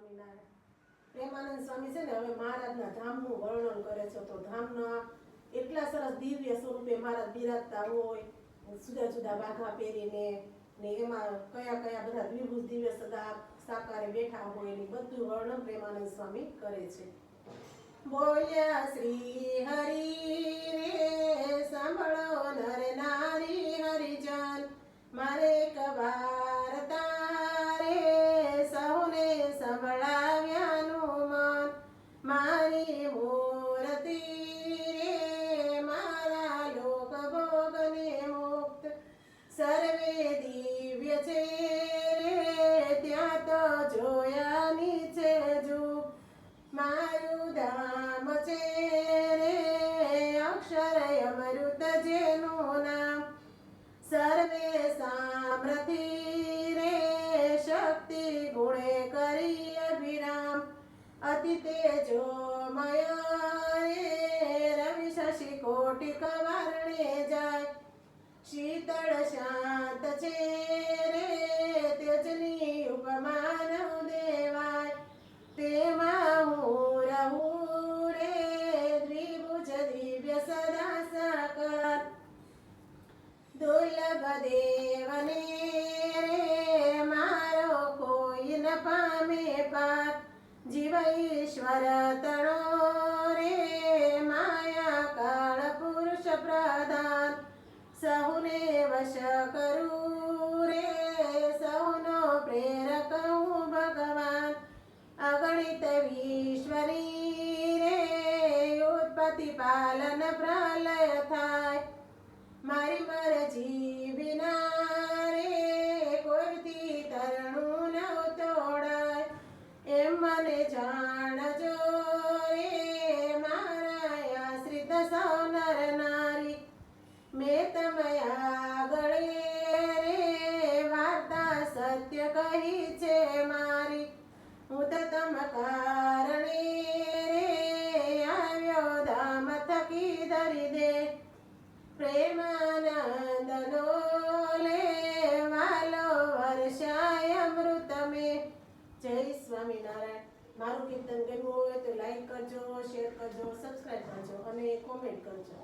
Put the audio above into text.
સ્વામિનારાયણ. પ્રેમાનંદ સ્વામી છે ને હવે મહારાજના ધામનું વર્ણન કરે છે તો ધામના એટલા સરસ દિવ્ય સ્વરૂપે મહારાજ બિરાજતા હોય, જુદા જુદા વાઘા પહેરીને ને એમાં કયા કયા બધા દ્વિભુજ દિવ્ય સદા સાકારે બેઠા હોય ને બધું વર્ણન પ્રેમાનંદ સ્વામી કરે છે. બોલ્યા શ્રી હરિ રે, સાંભળો નર નારી હરિજન, મારે કવાર જોયા નીચે જો મારું ધામ છે રે, અક્ષર અમૃત જેનું નામ. સર્વે સામ્રતિ રે, શક્તિ ગુણે કરી અભિરામ. અતિ તેજોમય રે, રવિ શશિ કોટિ કવારણે જાય દુર્લભ દેવને રે મારો કોઈ ન પામે પાર જીવ ઈશ્વર તણો રે માયા કાળ પુરુષ પ્રધાન સહુને વશ કરું રે સહુનો પ્રેરક હું ભગવાન અગણિત વિશ્વરી રે ઉત્પત્તિ પાલન પ્રલય થાય મેં તમે આગળ રે વાર્તા સત્ય કહી છે મારી હું તો તમ કારણે રે આવ્યો ધામ થકી ધરી દે પ્રેમાનંદનો લે વાલો વર્ષાય અમૃત મે જય સ્વામિનારાયણ મારું કીર્તન ગમ્યું હોય તો લાઈક કરજો શેર કરજો સબસ્ક્રાઈબ કરજો અને કોમેન્ટ કરજો.